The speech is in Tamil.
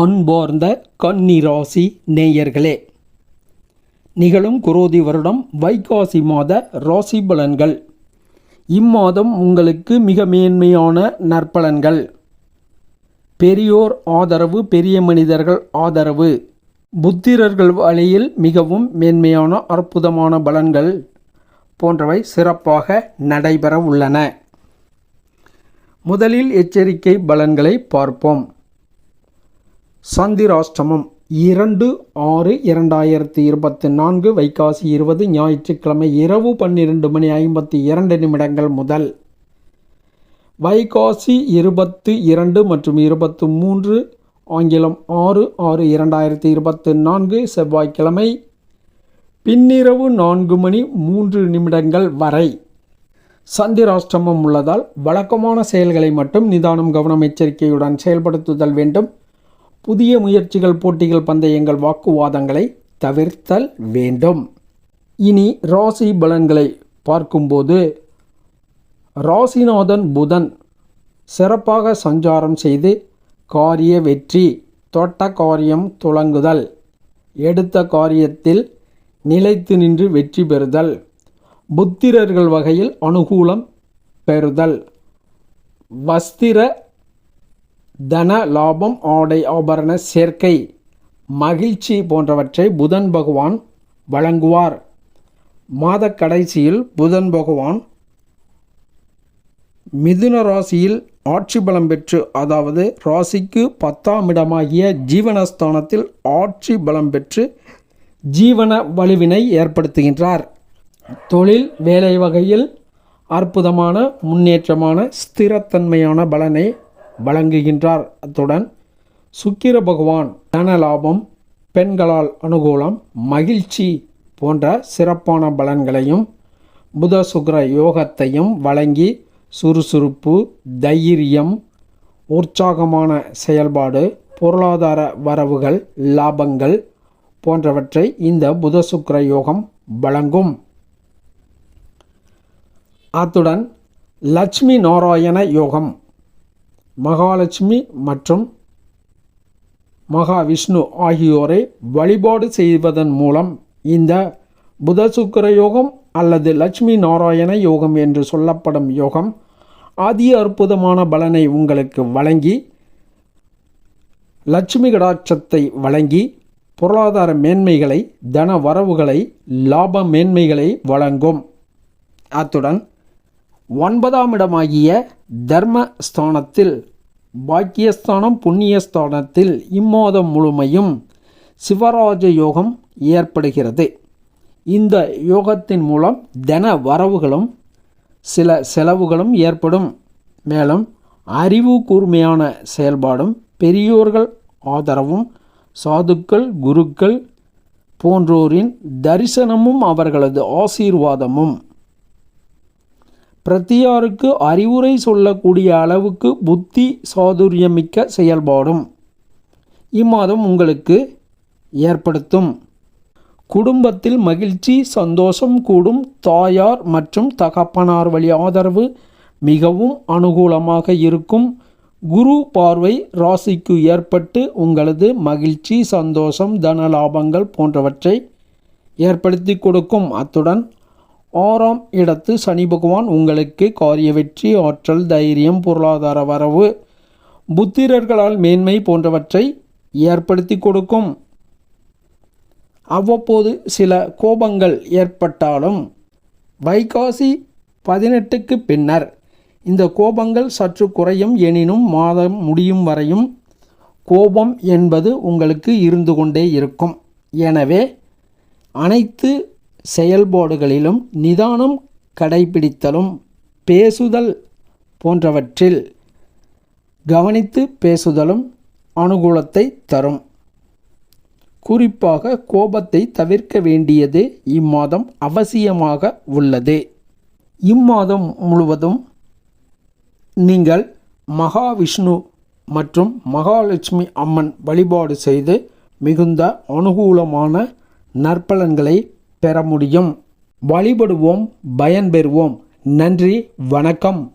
அன்பார்ந்த கன்னிராசி நேயர்களே நிகழும் குரோதி வருடம் வைகாசி மாத ராசி பலன்கள். இம்மாதம் உங்களுக்கு மிக மேன்மையான நற்பலன்கள். பெரியோர் ஆதரவு பெரிய மனிதர்கள் ஆதரவு. புத்திரர்கள் வழியில் மிகவும் மேன்மையான அற்புதமான பலன்கள் போன்றவை சிறப்பாக நடைபெற உள்ளன. முதலில் எச்சரிக்கை பலன்களை பார்ப்போம். சந்திராஷ்டமம் இரண்டு ஆறு இரண்டாயிரத்தி இருபத்தி நான்கு வைகாசி இருபது ஞாயிற்றுக்கிழமை இரவு பன்னிரெண்டு மணி ஐம்பத்தி இரண்டு நிமிடங்கள் முதல். வைகாசி இருபத்து இரண்டு மற்றும் இருபத்து மூன்று ஆங்கிலம் ஆறு ஆறு இரண்டாயிரத்தி இருபத்தி நான்கு செவ்வாய்க்கிழமை பின்னிரவு நான்கு மணி மூன்று நிமிடங்கள் வரை. சந்திராஷ்டமம் உள்ளதால் வழக்கமான செயல்களை மட்டும் நிதானம் கவனம் எச்சரிக்கையுடன் செயல்படுத்துதல் வேண்டும். புதிய முயற்சிகள் போட்டிகள் பந்தயங்கள் வாக்குவாதங்களை தவிர்த்தல் வேண்டும். இனி ராசி பலன்களை பார்க்கும்போது ராசிநாதன் புதன் சிறப்பாக சஞ்சாரம் செய்து காரிய வெற்றி தொட்ட காரியம் துளங்குதல் எடுத்த காரியத்தில் நிலைத்து நின்று வெற்றி பெறுதல். புத்திரர்கள் வகையில் அனுகூலம் பெறுதல். வஸ்திர தன லாபம் ஆடை ஆபரண சேர்க்கை மகிழ்ச்சி போன்றவற்றை புதன் பகவான் வழங்குவார். மாத கடைசியில் புதன் பகவான் மிதுன ராசியில் ஆட்சி பலம் பெற்று அதாவது ராசிக்கு பத்தாம் இடமாகிய ஜீவனஸ்தானத்தில் ஆட்சி பலம் பெற்று ஜீவன வலுவினை ஏற்படுத்துகின்றார். தொழில் வேலை வகையில் அற்புதமான முன்னேற்றமான ஸ்திரத்தன்மையான பலனை வழங்குகின்றார். அத்துடன் சுக்கிர பகவான் தன லாபம் பெண்களால் அனுகூலம் மகிழ்ச்சி போன்ற சிறப்பான பலன்களையும் புத சுக்கர யோகத்தையும் வழங்கி சுறுசுறுப்பு தைரியம் உற்சாகமான செயல்பாடு பொருளாதார வரவுகள் லாபங்கள் போன்றவற்றை இந்த புத சுக்கர யோகம் வழங்கும். அத்துடன் லட்சுமி நாராயண யோகம் மகாலட்சுமி மற்றும் மகாவிஷ்ணு ஆகியோரை வழிபாடு செய்வதன் மூலம் இந்த புத சுக்கர யோகம் அல்லது லட்சுமி நாராயண யோகம் என்று சொல்லப்படும் யோகம் அதி அற்புதமான பலனை உங்களுக்கு வழங்கி லட்சுமி கடாட்சத்தை வழங்கி பொருளாதார மேன்மைகளை தன வரவுகளை லாப மேன்மைகளை வழங்கும். அத்துடன் ஒன்பதாம் இடமாகிய தர்ம ஸ்தானத்தில் பாக்கியஸ்தானம் புண்ணியஸ்தானத்தில் இம்மாதம் முழுமையும் சிவராஜ யோகம் ஏற்படுகிறது. இந்த யோகத்தின் மூலம் தன வரவுகளும் சில செலவுகளும் ஏற்படும். மேலும் அறிவு கூர்மையான செயல்பாடும் பெரியோர்கள் ஆதரவும் சாதுக்கள் குருக்கள் போன்றோரின் தரிசனமும் அவர்களது ஆசீர்வாதமும் பிரத்தியாருக்கு அறிவுரை சொல்லக்கூடிய அளவுக்கு புத்தி சாதுரியமிக்க செயல்பாடும் இம்மாதம் உங்களுக்கு ஏற்படுத்தும். குடும்பத்தில் மகிழ்ச்சி சந்தோஷம் கூடும். தாயார் மற்றும் தகப்பனார் வழி ஆதரவு மிகவும் அனுகூலமாக இருக்கும். குரு பார்வை ராசிக்கு ஏற்பட்டு உங்களது மகிழ்ச்சி சந்தோஷம் தன லாபங்கள் போன்றவற்றை ஏற்படுத்தி கொடுக்கும். அத்துடன் ஆறாம் இடத்து சனி பகவான் உங்களுக்கு காரிய வெற்றி ஆற்றல் தைரியம் பொருளாதார வரவு புத்திரர்களால் மேன்மை போன்றவற்றை ஏற்படுத்தி கொடுக்கும். அவ்வப்போது சில கோபங்கள் ஏற்பட்டாலும் வைகாசி பதினெட்டுக்கு பின்னர் இந்த கோபங்கள் சற்று குறையும் எனினும் மாதம் முடியும் வரையும் கோபம் என்பது உங்களுக்கு இருந்து கொண்டே இருக்கும். எனவே அனைத்து செயல்பாடுகளிலும் நிதானம் கடைபிடித்தலும் பேசுதல் போன்றவற்றில் கவனித்து பேசுதலும் அனுகூலத்தை தரும். குறிப்பாக கோபத்தை தவிர்க்க வேண்டியது இம்மாதம் அவசியமாக உள்ளது. இம்மாதம் முழுவதும் நீங்கள் மகாவிஷ்ணு மற்றும் மகாலட்சுமி அம்மன் வழிபாடு செய்து மிகுந்த அனுகூலமான நற்பலன்களை பெற முடியும். வழிபடுவோம் பயன்பெறுவோம். நன்றி வணக்கம்.